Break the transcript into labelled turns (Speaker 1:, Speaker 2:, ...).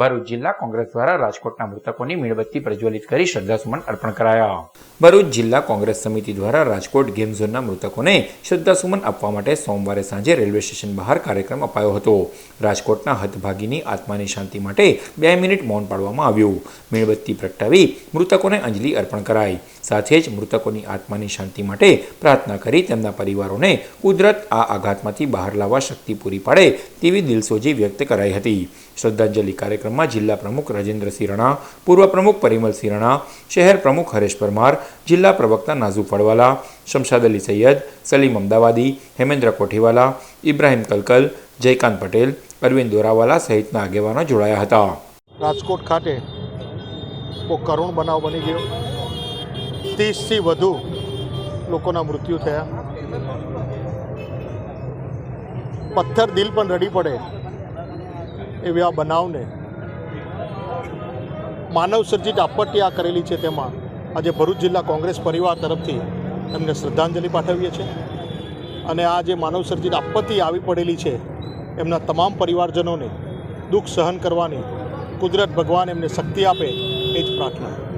Speaker 1: ભરૂચ જિલ્લા કોંગ્રેસ દ્વારા રાજકોટના મૃતકોની મીણબત્તી પ્રજ્વલિત કરી શ્રદ્ધાસુમન અર્પણ કરાયા. ભરૂચ જિલ્લા કોંગ્રેસ સમિતિ દ્વારા રાજકોટ ગેમ ઝોનના મૃતકોને શ્રદ્ધાસુમન આપવા માટે સોમવારે સાંજે રેલવે સ્ટેશન બહાર કાર્યક્રમ અપાયો હતો. રાજકોટના હતભાગીની આત્માની શાંતિ માટે બે મિનિટ મૌન પાડવામાં આવ્યું. મીણબત્તી પ્રગટાવી મૃતકોને અંજલિ અર્પણ કરાઈ. સાથે જ મૃતકોની આત્માની શાંતિ માટે પ્રાર્થના કરી તેમના પરિવારોને કુદરત આ આઘાતમાંથી બહાર લાવવા શક્તિ પૂરી પાડે તેવી દિલસોજી વ્યક્ત કરાઈ હતી. શ્રદ્ધાંજલિ કાર્યક્રમમાં જિલ્લા પ્રમુખ રાજેન્દ્રસિંહ રણા, પૂર્વ પ્રમુખ પરિમલસિંહ રણા, શહેર પ્રમુખ હરેશ પરમાર, જિલ્લા પ્રવક્તા નાઝુ ફળવાલા શમશાદ અલી સૈયદ, સલીમ અમદાવાદી, હેમેન્દ્ર કોઠીવાલા, ઇબ્રાહિમ કલકલ, જયકાંત પટેલ, અરવિંદ દોરાવાલા સહિતના આગેવાનો જોડાયા હતા.
Speaker 2: રાજકોટ ખાતે બહુ કરુણ બનાવ બની ગયો? ત્રીસથી વધુ લોકોના મૃત્યુ થયા. પથ્થર દિલ પણ રડી પડે એવી આ બનાવને માનવસર્જિત આપત્તિ આ કરેલી છે તેમાં. આજે ભરૂચ જિલ્લા કોંગ્રેસ પરિવાર તરફથી એમને શ્રદ્ધાંજલિ પાઠવીએ છીએ. અને આ જે માનવસર્જિત આપત્તિ આવી પડેલી છે, એમના તમામ પરિવારજનોને દુઃખ સહન કરવાની કુદરત ભગવાન એમને શક્તિ આપે એ જ પ્રાર્થના.